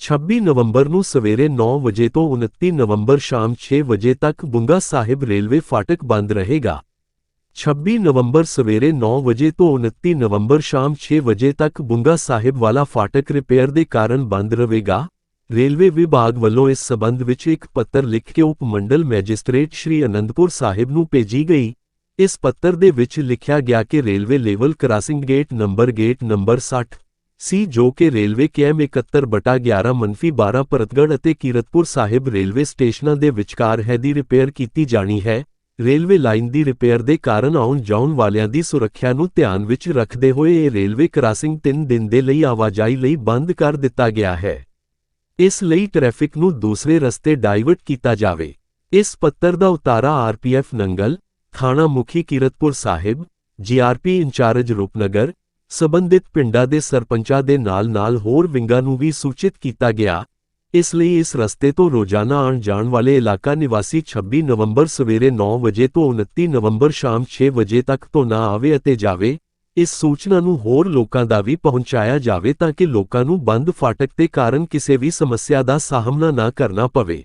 26 ਨਵੰਬਰ ਨੂੰ ਸਵੇਰੇ 9 ਵਜੇ ਤੋਂ 29 ਨਵੰਬਰ ਸ਼ਾਮ 6 ਵਜੇ ਤੱਕ ਬੁੰਗਾ ਸਾਹਿਬ ਰੇਲਵੇ ਫਾਟਕ ਬੰਦ ਰਹੇਗਾ। 26 ਨਵੰਬਰ ਸਵੇਰੇ 9 ਵਜੇ ਤੋਂ 29 ਨਵੰਬਰ ਸ਼ਾਮ 6 ਵਜੇ ਤੱਕ ਬੁੰਗਾ ਸਾਹਿਬ ਵਾਲਾ ਫਾਟਕ ਰਿਪੇਅਰ ਦੇ ਕਾਰਨ ਬੰਦ ਰਹੇਗਾ। ਰੇਲਵੇ ਵਿਭਾਗ ਵੱਲੋਂ ਇਸ ਸਬੰਧ ਵਿੱਚ ਇੱਕ ਪੱਤਰ ਲਿਖ ਕੇ ਉਪ ਮੰਡਲ ਮੈਜਿਸਟ੍ਰੇਟ ਸ਼੍ਰੀ ਅਨੰਦਪੁਰ ਸਾਹਿਬ ਨੂੰ ਭੇਜੀ ਗਈ। ਇਸ ਪੱਤਰ ਦੇ ਵਿੱਚ ਲਿਖਿਆ ਗਿਆ ਕਿ railway level crossing gate number gate number 60 ਸੀ ਜੋ ਕਿ ਰੇਲਵੇ ਕੈਮ 71 ਬਟਾ 11 ਮੰਫੀ 12 ਪਰਤਗੜ ਅਤੇ ਕੀਰਤਪੁਰ ਸਾਹਿਬ ਰੇਲਵੇ ਸਟੇਸ਼ਨਾਂ ਦੇ ਵਿਚਕਾਰ ਹੈ ਦੀ ਰਿਪੇਅਰ ਕੀਤੀ ਜਾਣੀ ਹੈ। ਰੇਲਵੇ ਲਾਈਨ ਦੀ ਰਿਪੇਅਰ ਦੇ ਕਾਰਨ ਆਉਣ ਜਾਣ ਵਾਲਿਆਂ ਦੀ ਸੁਰੱਖਿਆ ਨੂੰ ਧਿਆਨ ਵਿੱਚ ਰੱਖਦੇ ਹੋਏ ਇਹ ਰੇਲਵੇ ਕ੍ਰਾਸਿੰਗ 3 ਦਿਨ ਦੇ ਲਈ ਆਵਾਜਾਈ ਲਈ ਬੰਦ ਕਰ ਦਿੱਤਾ ਗਿਆ ਹੈ। ਇਸ ਲਈ ਟ੍ਰੈਫਿਕ ਨੂੰ ਦੂਸਰੇ ਰਸਤੇ ਡਾਈਵਰਟ ਕੀਤਾ ਜਾਵੇ। ਇਸ ਪੱਤਰ ਦਾ ਉਤਾਰਾ ਆਰਪੀਐਫ ਨੰਗਲ, ਥਾਣਾ ਮੁਖੀ Kiratpur Sahib GRP in charge Rupnagar ਸਬੰਧਿਤ ਪਿੰਡਾਂ ਦੇ ਸਰਪੰਚਾਂ ਦੇ ਨਾਲ-ਨਾਲ ਹੋਰ ਵਿੰਗਾਂ ਨੂੰ ਵੀ ਸੂਚਿਤ ਕੀਤਾ ਗਿਆ। ਇਸ ਲਈ ਇਸ ਰਸਤੇ ਤੋਂ ਰੋਜ਼ਾਨਾ ਆਉਣ ਜਾਣ ਵਾਲੇ ਇਲਾਕਾ ਨਿਵਾਸੀ 26 ਨਵੰਬਰ ਸਵੇਰੇ 9 ਵਜੇ ਤੋਂ 29 ਨਵੰਬਰ ਸ਼ਾਮ 6 ਵਜੇ ਤੱਕ ਤੋਂ ਨਾ ਆਵੇ ਅਤੇ ਜਾਵੇ। ਇਸ ਸੂਚਨਾ ਨੂੰ ਹੋਰ ਲੋਕਾਂ ਦਾ ਵੀ ਪਹੁੰਚਾਇਆ ਜਾਵੇ ਤਾਂ ਕਿ ਲੋਕਾਂ ਨੂੰ ਬੰਦ ਫਾਟਕ ਦੇ ਕਾਰਨ ਕਿਸੇ ਵੀ ਸਮੱਸਿਆ ਦਾ ਸਾਹਮਣਾ ਨਾ ਕਰਨਾ ਪਵੇ।